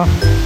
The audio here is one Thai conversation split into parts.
เนาะ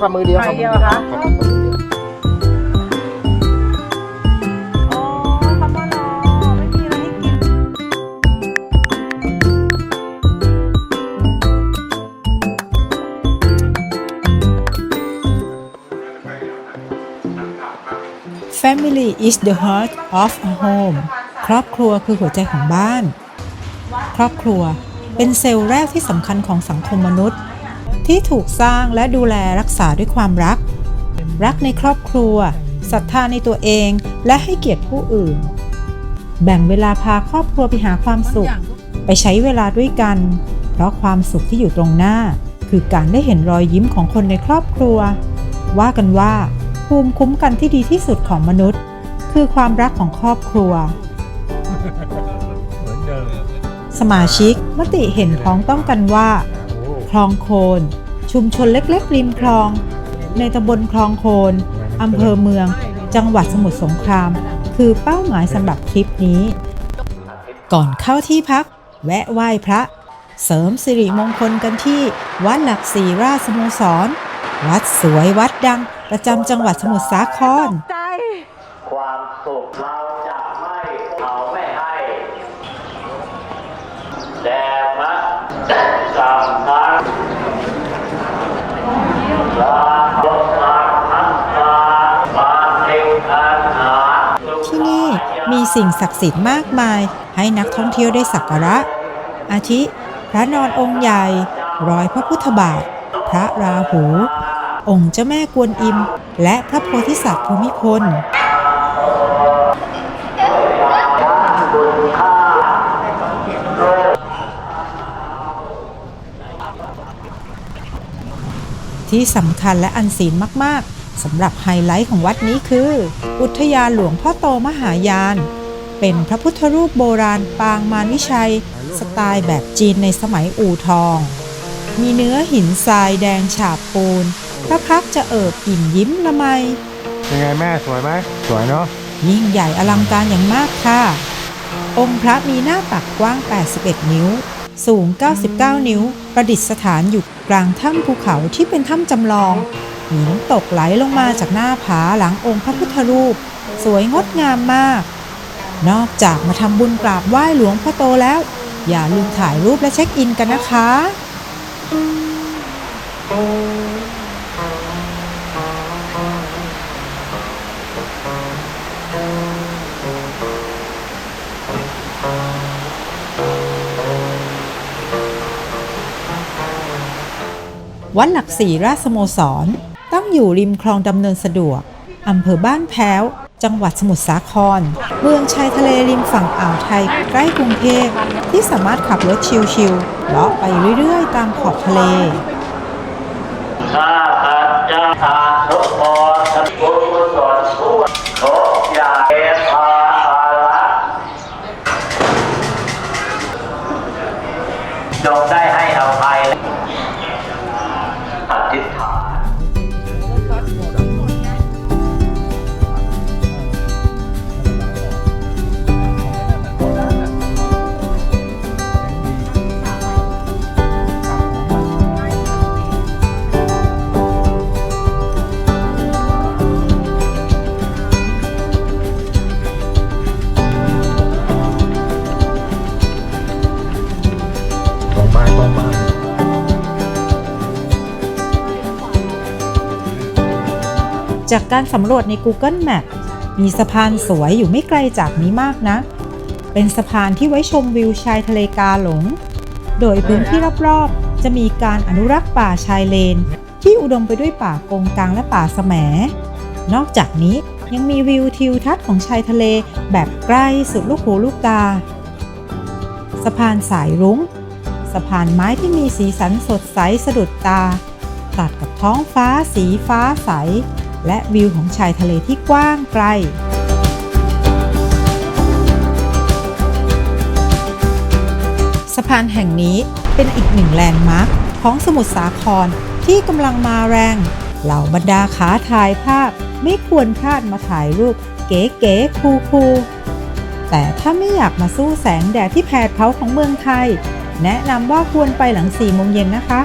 ฝ่ามือเดียวฝ่าฝ่ามืมืออเดีเดียยววเหรอคะครับฝ่ามือเดียวอ๋อคำว่ารอไม่มีอะไรให้กิน Family is the heart of a home ครอบครัวคือหัวใจของบ้าน ครอบครัวเป็นเซลล์แรกที่สำคัญของสังคมมนุษย์ ที่ถูกสร้างและดูแลรักษาด้วยความรัก รักในครอบครัวศรัทธาในตัวเองและให้เกียรติผู้อื่น แบ่งเวลาพาครอบครัวไปหาความสุข ไปใช้เวลาด้วยกัน เพราะความสุขที่อยู่ตรงหน้า คือการได้เห็นรอยยิ้มของคนในครอบครัว ว่ากันว่าภูมิคุ้มกันที่ดีที่สุดของมนุษย์ คือความรักของครอบครัวเหมือนเดิมสมาชิกมติเห็นพ้องต้องกันว่าโอ้ คลองโคน ชุมชนเล็กๆริมคลอง ในตำบลคลองโคนอำเภอเมือง จังหวัดสมุทรสงคราม คือเป้าหมายสำหรับทริปนี้ ก่อนเข้าที่พัก แวะไหว้พระ เสริมสิริมงคลกันที่ วัดหลักศรีราชสโมสร วัดสวยวัดดังประจำจังหวัดสมุทรสาคร ความสุข มีสิ่งศักดิ์สิทธิ์มากมาย ให้นักท่องเที่ยวได้สักการะ อาทิ พระนอนองค์ใหญ่ รอยพระพุทธบาท พระราหู องค์เจ้าแม่กวนอิม และพระโพธิสัตว์ภูมิพลที่สำคัญและอันซีนมาก ๆ สำหรับไฮไลท์ของวัดนี้คือ อุทยานหลวงพ่อโตมหายาน เป็นพระพุทธรูปโบราณปางมารวิชัย สไตล์แบบจีนในสมัยอู่ทอง มีเนื้อหินทรายแดงฉาบปูน พระพักตร์จะเอิบอิ่มยิ้มละไมเป็นไงแม่สวยไหมสวยเนาะยิ่งใหญ่อลังการอย่างมากค่ะ องค์พระมีหน้าตักกว้าง 81 นิ้ว สูง 99 นิ้ว ประดิษฐานอยู่กลางถ้ำภูเขาที่เป็นถ้ำจำลอง มีน้ำตกไหลลงมาจากหน้าผาหลังองค์พระพุทธรูป สวยงดงามมาก นอกจากมาทำบุญกราบไหว้หลวงพ่อโตแล้ว อย่าลืมถ่ายรูปและเช็คอินกันนะคะ วัดหลักศรีราชสโมสร ตั้งอยู่ริมคลองดำเนินสะดวกอำเภอบ้านแพ้ว จังหวัดสมุทรสาคร เมืองชายทะเลริมฝั่งอ่าวไทยใกล้กรุงเทพที่สามารถขับรถชิลๆเลาะไปเรื่อยๆ ตามขอบทะเลข้าพเจ้าทานทุก จากการสำรวจใน Google Map มีสะพานสวยอยู่ไม่ไกลจากนี้มากนะ เป็นสะพานที่ไว้ชมวิวชายทะเลกาหลง โดยพื้นที่รอบๆ จะมีการอนุรักษ์ป่าชายเลน ที่อุดมไปด้วยป่าโกงกางและป่าแสมนอกจากนี้ยังมีวิวทิวทัศน์ของชายทะเลแบบใกล้สุดลูกหูลูกตา สะพานสายรุง้ง สะพานไม้ที่มีสีสันสดใสสะดุดตา ตัดกับท้องฟ้าสีฟ้าใส และวิวของชายทะเลที่กว้างไกล สะพานแห่งนี้เป็นอีกหนึ่งแลนด์มาร์คของสมุทรสาครที่กำลังมาแรง เหล่าบรรดาขาถ่ายภาพไม่ควรพลาดมาถ่ายรูปเก๋ๆคูลๆแต่ถ้าไม่อยากมาสู้แสงแดดที่แผดเผาของเมืองไทย แนะนำว่าควรไปหลัง4โมงเย็นนะคะ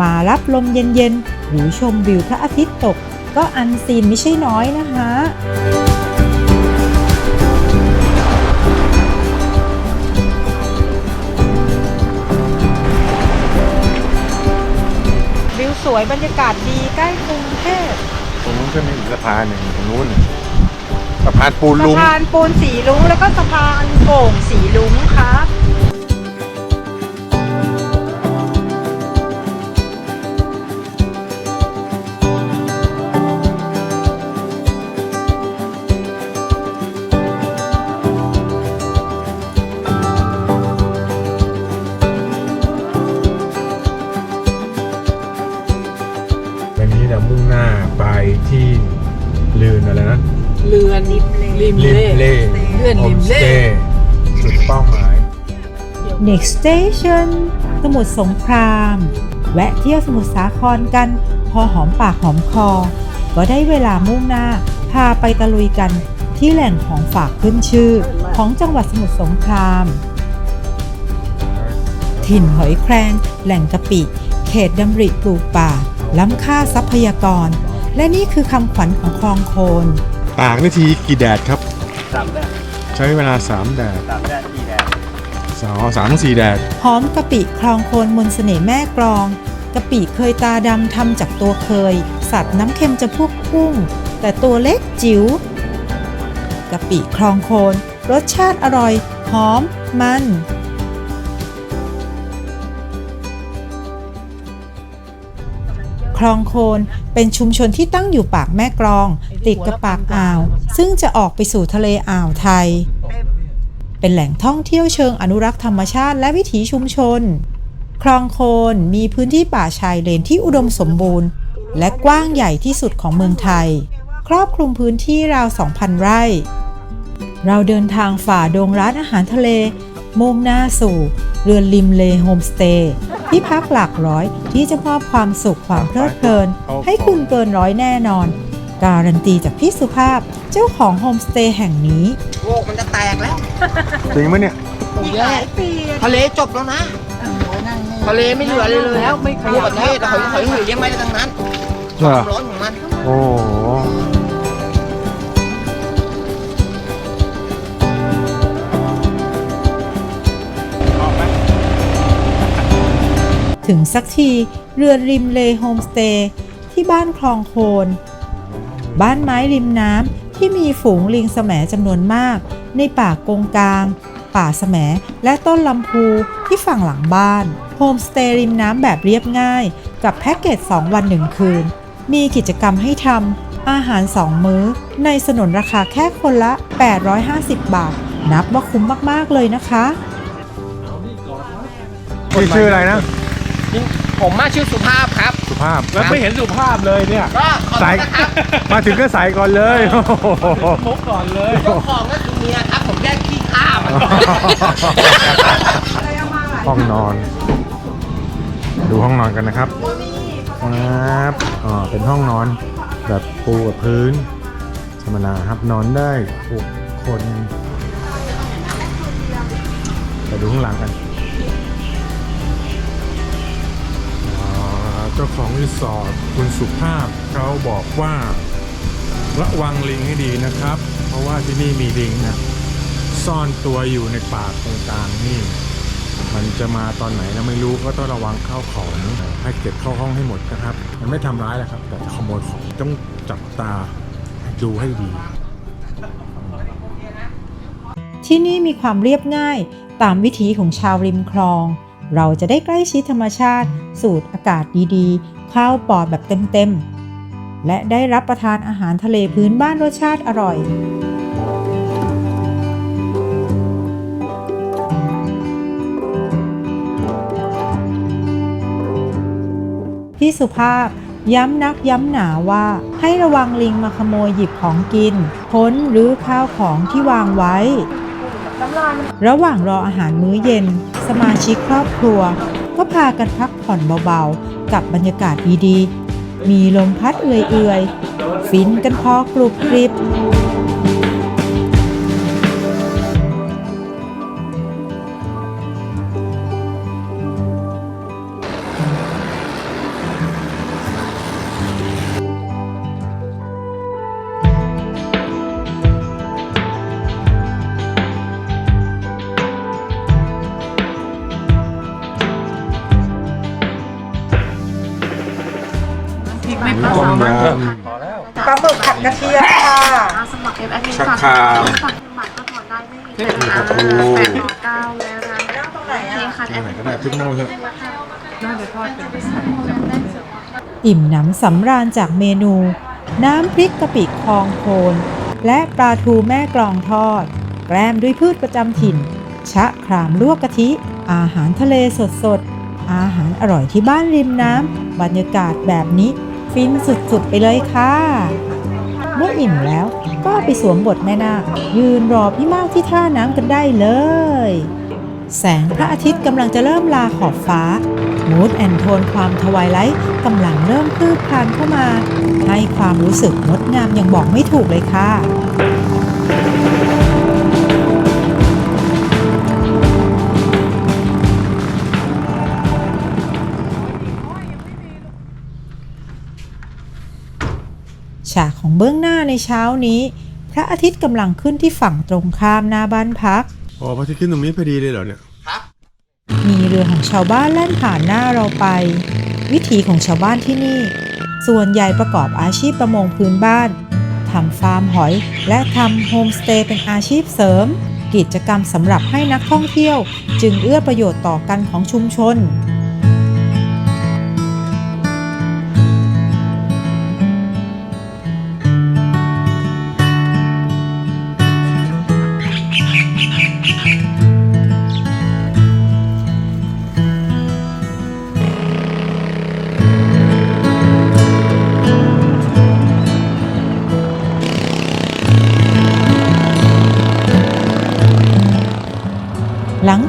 มารับลมเย็นๆหรือชมวิวพระอาทิตย์ตก ก็อันซีนไม่ใช่น้อยนะคะวิวสวยบรรยากาศดีใกล้กรุงเทพตรงนู้นก็มีอีกสะพานหนึ่งตรงนู้นสะพานปูนสะลุงพานปูนสีลุงแล้วก็สะพานโก่งสีลุงครับ ริมริมเล่เล่เลื่อนริมเล่ จุดเป้าหมาย Next Station สมุทรสงคราม แวะเที่ยวสมุทรสาครกัน พอหอมปากหอมคอ ก็ได้เวลามุ่งหน้า พาไปตะลุยกันที่แหล่งของฝากขึ้นชื่อ ของจังหวัดสมุทรสงคราม ถิ่นหอยแครงแหล่งกะปิ เขตดำริปลูกป่า ล้ำค่าทรัพยากร และนี่คือคำขวัญของคลองโคน ปากนาทีกี่แดดครับ สามแดดใช้เวลา 3 แดดสามแดดสี่แดดสองสามถึงสี่แดด หอมกะปิคลองโคนมนต์เสน่ห์แม่กลองกะปิเคยตาดำทำจากตัวเคย สัตว์น้ำเค็มจะพวกกุ้ง แต่ตัวเล็กจิ๋วกะปิคลองโคน รสชาติอร่อย หอม มัน ลองโคนเป็นชุมชนที่ตั้งอยู่ปากแม่กลอง ติดกับปากอ่าว ซึ่งจะออกไปสู่ทะเลอ่าวไทย เป็นแหล่งท่องเที่ยวเชิงอนุรักษ์ธรรมชาติและวิถีชุมชน คลองโคนมีพื้นที่ป่าชายเลนที่อุดมสมบูรณ์ และกว้างใหญ่ที่สุดของเมืองไทย ครอบคลุมพื้นที่ราว 2,000 ไร่ เราเดินทางฝ่าดงร้านอาหารทะเล มุ่งหน้าสู่ เรือนริมเลโฮมสเตย์ที่พักหลักร้อยที่จะมอบความสุขความเพลิดเพลิน ให้คุณเกินร้อยแน่นอน การันตีจากพี่สุภาพเจ้าของโฮมสเตย์แห่งนี้โลกมันจะแตกแล้วจริงไหมเนี่ยอีกหลายปีทะเลจบแล้วนะทะเลไม่เหลือเลยเลยแล้วไม่ขทั่วยับประเทศหอยหอยหอยเลี้ยงไม่ได้ทั้งนั้นเหรอความร้อนของมันโอ้ ถึงสักทีเรือริมเลโฮมสเตย์ที่บ้านคลองโคน บ้านไม้ริมน้ำที่มีฝูงลิงแสมจำนวนมาก ในป่ากงกลาง ป่าแสมและต้นลำพูที่ฝั่งหลังบ้านโฮมสเตย์ริมน้ำแบบเรียบง่าย กับแพ็กเกจ 2 วัน 1 คืน มีกิจกรรมให้ทำอาหาร 2 มื้อ ในสนนราคาแค่คนละ 850 บาท นับว่าคุ้มมาก ๆ เลยนะคะ ชื่ออะไรนะ ผมมาชื่อสุภาพครับ สุภาพ แล้วไม่เห็นสุภาพเลยเนี่ย ก็ขอบใส่คุณนะครับมาถึงก็ใส่ก่อนเลยโอ้โหเจ้าของก็คือเมียครับ ผมแยกขี้ข้าวห้องนอน ดูห้องนอนกันนะครับครับอ๋อเป็นห้องนอนแบบปูกับพื้นธรรมดาครับนอนได้หกคนไปดูข้างหลังกัน เจ้าของรีสอร์ทคุณสุภาพเขาบอกว่าระวังลิงให้ดีนะครับ เพราะว่าที่นี่มีลิงนะซ่อนตัวอยู่ในป่าตรงกลางนี่ มันจะมาตอนไหนเราไม่รู้ก็ต้องระวังเข้าของให้เก็บเข้าห้องให้หมดนะครับ มันไม่ทำร้ายแหละครับ แต่จะขโมยของต้องจับตาดูให้ดี ที่นี่มีความเรียบง่ายตามวิถีของชาวริมคลอง เราจะได้ใกล้ชิดธรรมชาติ สูดอากาศดีๆ ข้าวปอดแบบเต็มๆ และได้รับประทานอาหารทะเลพื้นบ้านรสชาติอร่อยพี่สุภาพย้ำนักย้ำหนาว่าให้ระวังลิงมาขโมยหยิบของกินพ้นหรือข้าวของที่วางไว้ ระหว่างรออาหารมื้อเย็น สมาชิกครอบครัว ก็พากันพักผ่อนเบาๆ กับบรรยากาศดีๆ มีลมพัดเอื่อยๆ ฟินกันพอกรุบกริบ ฟแอดมินำชักฝากคาฝากบัตรก็ถอนได้ไม่มีปลาทูแปดต่อเก้าแล้วนะโอเคค่ะแอดไหนมินก็ได้ทุกโน่นเถอะอิ่มหนำสำราญจากเมนู น้ำพริกกะปิคลองโคนและปลาทูแม่กลองทอด แกล้มด้วยพืชประจำถิ่น ชะครามลวกกะทิ อาหารทะเลสดๆอาหารอร่อยที่บ้านริมน้ำบรรยากาศแบบนี้ ฟินสุดๆไปเลยค่ะ เมื่ออิ่มแล้วก็ไปสวมบทแม่นาคยืนรอพี่มากที่ท่าน้ำกันได้เลย แสงพระอาทิตย์กำลังจะเริ่มลาขอบฟ้ามูดแอนโทนความทวายไลท์กำลังเริ่มคืบคลานเข้ามา ให้ความรู้สึกงดงามอย่างบอกไม่ถูกเลยค่ะ ฉากของเบื้องหน้าในเช้านี้ พระอาทิตย์กำลังขึ้นที่ฝั่งตรงข้ามหน้าบ้านพัก อ๋อพระอาทิตย์ขึ้นตรงนี้พอดีเลยเหรอเนี่ย มีเรือของชาวบ้านแล่นผ่านหน้าเราไป วิถีของชาวบ้านที่นี่ ส่วนใหญ่ประกอบอาชีพประมงพื้นบ้านทำฟาร์มหอย และทำโฮมสเตย์เป็นอาชีพเสริม กิจกรรมสำหรับให้นักท่องเที่ยว จึงเอื้อประโยชน์ต่อกันของชุมชน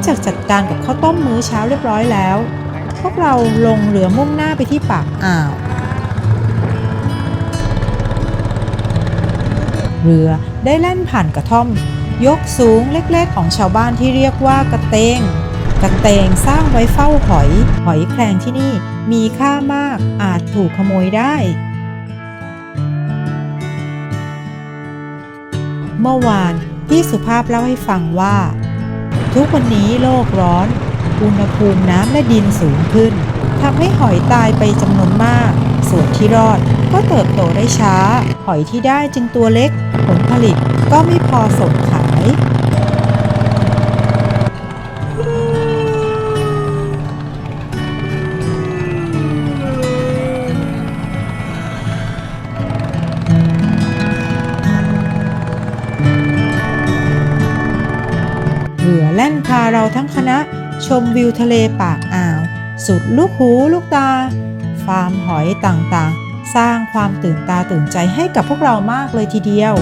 จากจัดการกับข้าวต้มมื้อเช้าเรียบร้อยแล้ว พวกเราลงเรือมุ่งหน้าไปที่ปากอ่าว เรือได้แล่นผ่านกระท่อม ยกสูงเล็กๆของชาวบ้านที่เรียกว่ากระเตงกระเตงสร้างไว้เฝ้าหอย หอยแครงที่นี่มีค่ามากอาจถูกขโมยได้ เมื่อวานพี่สุภาพเล่าให้ฟังว่า ทุกวันนี้โลกร้อน อุณหภูมิน้ำและดินสูงขึ้นทำให้หอยตายไปจำนวนมาก ส่วนที่รอดก็เติบโตได้ช้า หอยที่ได้จึงตัวเล็ก ผลผลิตก็ไม่พอส่งขาย พาเราทั้งคณะชมวิวทะเลปากอ่าว สุดลูกหูลูกตา ฟาร์มหอยต่างๆ สร้างความตื่นตาตื่นใจให้กับพวกเรามากเลยทีเดียว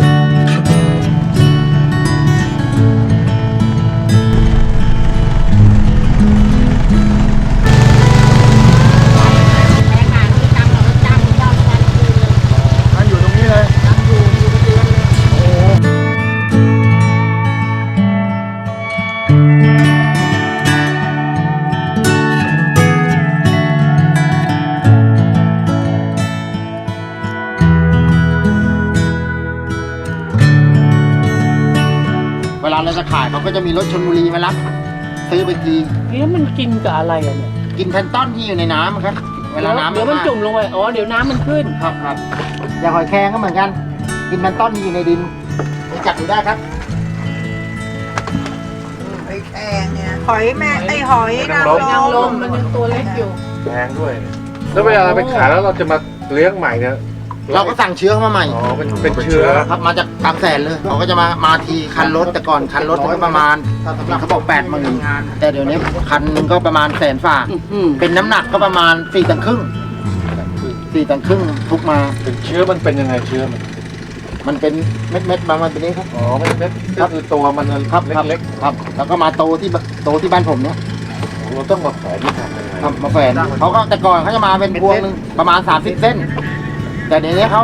ลาเราจะขายเขาก็จะมีรถชนบุรีมารับซื้อไปทีแล้วมันกินกับอะไรอะเนี่ยกินแพลนต้อนที่อยู่ในน้ำครับเวลาน้ำเดี๋ยวมันากจุ่มลงไปอ๋อเดี๋ยวน้ำมันขึ้นครับครับอย่างหอยแครงก็เหมือนกัน กินแพลนต้อนที่อยู่ในดินนี่จับดูได้ครับหอยแม่ไอหอยนางรนางมลมมันยังตัวเล็กอยู่แพงด้วย แล้วเวลาเราไปขายแล้วเราจะมาเลี้ยงใหม่เนี่ย เราก็สั่งเชื้อเข้ามาใหม่อ๋อเป็นเป็นเชื้อ ครับมาจากบางแสนเลยเขาก็จะมามาทีคันรถแต่ก่อนคันรถก็ประมาณเขาบอกแปดหมื่นแต่เดี๋ยวนี้คันหนึงก็ประมาณแสนฝ่าอืมเป็นน้ำหนักก็ประมาณสี่ตันครึ่งสี่ตันครึ่งทุกมา เป็นเชื้อมันเป็นยังไงเชื้อมันมันเป็นเม็ดเม็ดๆประมาณนี้ครับ อ๋อไม่เล็กก็คือตัวมันครับครับ เล็กครับ แล้วก็มาโตที่บโตที่บ้านผมเนี่ยๆเราต้องมาแขวนที่ทำยังไงครับมาแฝนเขาก็แต่ก่อนเขาจะมาเป็นพวงหนึ่งประมาณ 30 เส้น แต่เดี๋ยวนี้เขา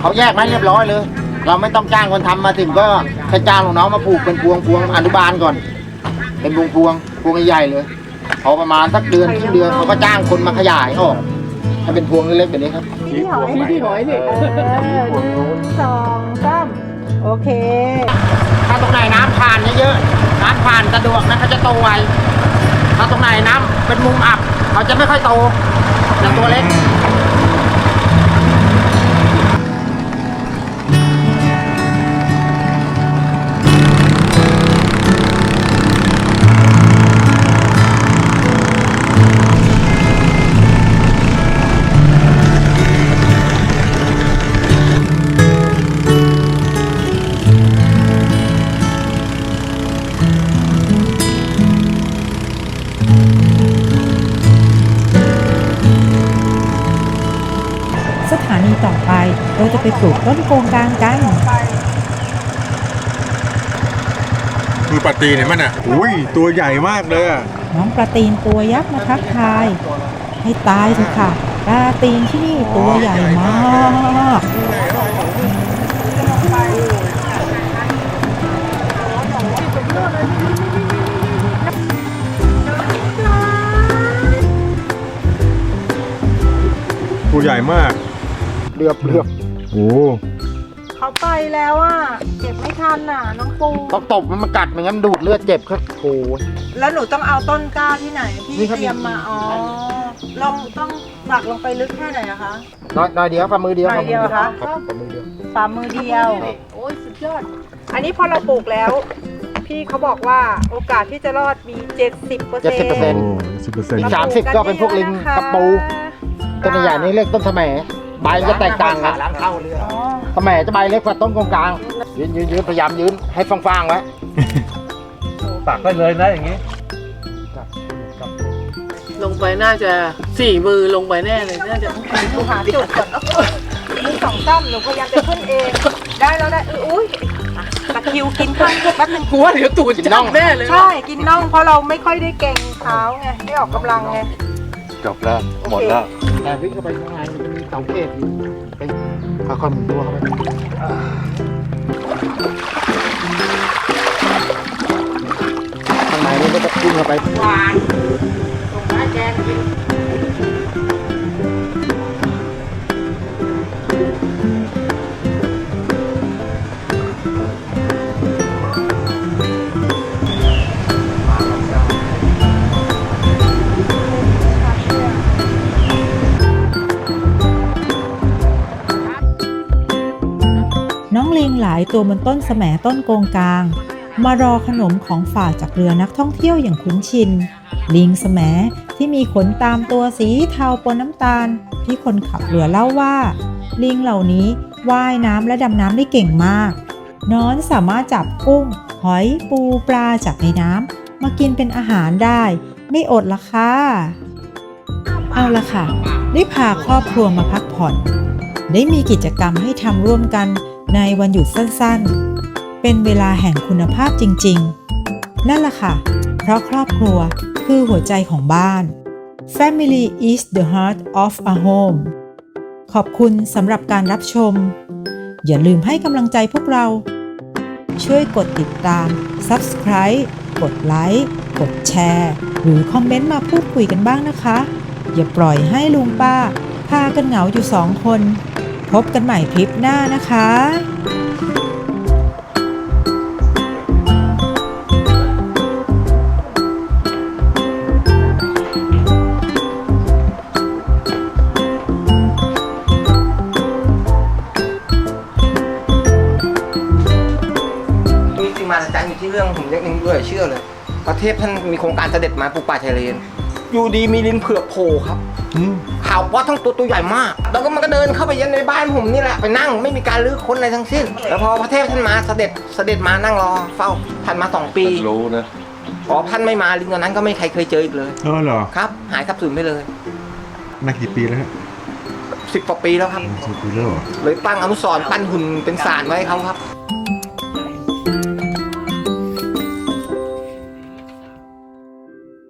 เขาแยกมาเรียบร้อยเลย เราไม่ต้องจ้างคนทำมาถึงก็แค่จ้างลูกน้องมาผูกเป็นพวงพวงอนุบาลก่อน เป็นพวงพวงพวงใหญ่ๆเลยพอประมาณสักเดือนครึ่งเดือนเขาก็จ้างคนมาขยายออกให้เป็นพวงเล็กๆแบบนี้ครับที่พวงที่ที่หอยนี่เออหนึ่งสองสามโอเค ถ้าตรงไหนน้ำผ่านเยอะๆน้ำผ่านสะดวกนะเขาจะโตไวถ้าตรงไหนน้ำเป็นมุมอับ เขาจะไม่ค่อยโตจะตัวเล็ก เราจะไปปลูกต้นโกงกลางกันคือปลาตีเนี่ยมันอะอุ้ยตัวใหญ่มากเลยอะน้องปลาตีนตัวยักษ์มาทักทาย ให้ตายเถอะค่ะปลาตีนที่นี่ตัวใหญ่มาก ตัวใหญ่มาก เลือบเลือบโอ้ เขาไปแล้วอะเก็บไม่ทันอะ น้องปูต้องตบมันมากัดไม่งั้นดูดเลือดเจ็บครับโอ้ย แล้วหนูต้องเอาต้นกล้าที่ไหนนี่พี่ครับ เตรียมมาอ๋อลงต้องหมักลงไปลึกแค่ไหนอะคะ น้อยน้อยเดียวฝ่ามือเดียวหน่อยเดียวเหรอคะ รับฝ่ามือเดียว ฝ่ามือเดียว โอ้ยสุดยอด อันนี้พอเราปลูกแล้ว พี่เขาบอกว่าโอกาสที่จะรอดมี 70เปอร์เจ็ดเซ็นสิบเปอร์เซ็นต์สิบเปอร์เซ็นต์อีกสามสิบก็เป็นพวกลิงกระปู ต้นใหญ่ๆนี่เรียกต้นสะแหม ใบจะแตกต่างกันอ๋อสะแหมจะใบเล็กกว่าต้นกงกลางยืนยืนยืนพยายามยืนให้ฟางๆไว้ตักได้เลยนะอย่างนี้ลงไปน่าจะสี่มือลงไปแน่เลยน่าจะหนูหาจุดก่อนมีสองต้มหนูพยายามจะขึ้นเอง ได้แล้วได้อุ้ยตะคริวกินข้างแป๊บนึงหัวเดี๋ยวตูดจับแน่เลย ใช่ กินน่องเพราะเราไม่ค่อยได้เก่งเท้าไงไม่ออกกำลังไง จบแล้ว หมดแล้ว แต่วิ่งเข้าไปข้างในมันจะมีเสาเกตอยู่ไปค่อยๆหมุนตัวเข้าไปข้างในนี่ก็จะวิ่งเข้าไปหวานส่งให้แกกินายตัวบนต้นแสมต้นโกงกลาง มารอขนมของฝากจากเรือนักท่องเที่ยวอย่างคุ้นชิน ลิงแสมที่มีขนตามตัวสีเทาปนน้ำตาล ที่คนขับเรือเล่าว่า ลิงเหล่านี้ว่ายน้ำและดำน้ำได้เก่งมาก นอนสามารถจับกุ้ง หอยปูปลาจากในน้ำมากินเป็นอาหารได้ ไม่อดละค่ะเอาละค่ะ ได้พาครอบครัวมาพักผ่อน ได้มีกิจกรรมให้ทำร่วมกัน ในวันหยุดสั้นๆ เป็นเวลาแห่งคุณภาพจริง ๆ นั่นแหละค่ะ เพราะครอบครัวคือหัวใจของบ้าน Family is the heart of a home ขอบคุณสำหรับการรับชม อย่าลืมให้กำลังใจพวกเรา ช่วยกดติดตาม Subscribe กดไลค์ กดแชร์ หรือคอมเมนต์มาพูดคุยกันบ้างนะคะ อย่าปล่อยให้ลุงป้า พากันเหงาอยู่สองคน พบกันใหม่คลิปหน้านะคะมีสิ่งมหัศจรรย์อยู่ที่เรื่องผมเรียกนี้ด้วยเชื่อเลยพระเทพท่านมีโครงการเสด็จมาปลูกป่าชายเลน อยู่ดีมีลิงเผือกโผล่ครับอืมข่าวว่าทั้งตัวตัวใหญ่มาก แล้วก็มันก็เดินเข้าไปยันในบ้านผมนี่แหละ ไปนั่งไม่มีการลื้อค้นอะไรทั้งสิ้น แล้วพอพระเทพท่านมาเสด็จเสด็จมานั่งรอเฝ้าท่านมาสองปี รู้นะพอท่านไม่มาลิงตัวนั้นก็ไม่ใครเคยเจออีกเลย เออเหรอ ครับ หายสับสูญไปเลยมากี่ปีแล้วฮะสิบกว่าปีแล้วครับสิบปีแล้วเหรอเลยตั้งอนุสรณ์ปั้นหุ่นเป็นสารไว้ให้เขาครับ